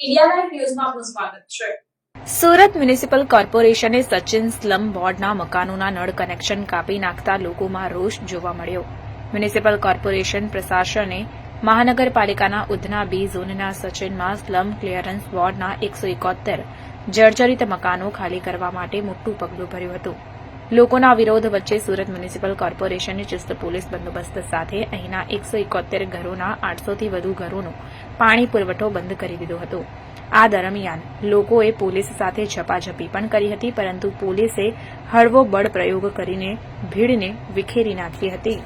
India ન્યૂઝમાં આપનું સ્વાગત છે. સુરત મ્યુનિસિપલ કોર્પોરેશને સચિન સ્લમ બોર્ડના મકાનોના નળ કનેક્શન કાપી નાખતા લોકોમાં રોષ જોવા મળ્યો. મ્યુનિસિપલ કોર્પોરેશન પ્રશાસને મહાનગરપાલિકાના ઉધના બી ઝોનના સચિનમાં સ્લમ ક્લિયરન્સ બોર્ડના એકસો એકોતેર જર્જરિત મકાનો ખાલી કરવા માટે મોટું પગલું ભર્યું હતું. લોકોના વિરોધ વચ્ચે સુરત મ્યુનિસિપલ કોર્પોરેશને ચુસ્ત પોલીસ બંદોબસ્ત સાથે અહીંના એકસો એકોતેર ઘરોના આઠસોથી વધુ ઘરોનો પાણી પુરવઠો બંધ કરી દીધો હતો. આ દરમિયાન લોકોએ પોલીસ સાથે ઝપાઝપી પણ કરી હતી, પરંતુ પોલીસે હળવો બળ પ્રયોગ કરીને ભીડને વિખેરી નાખી હતી.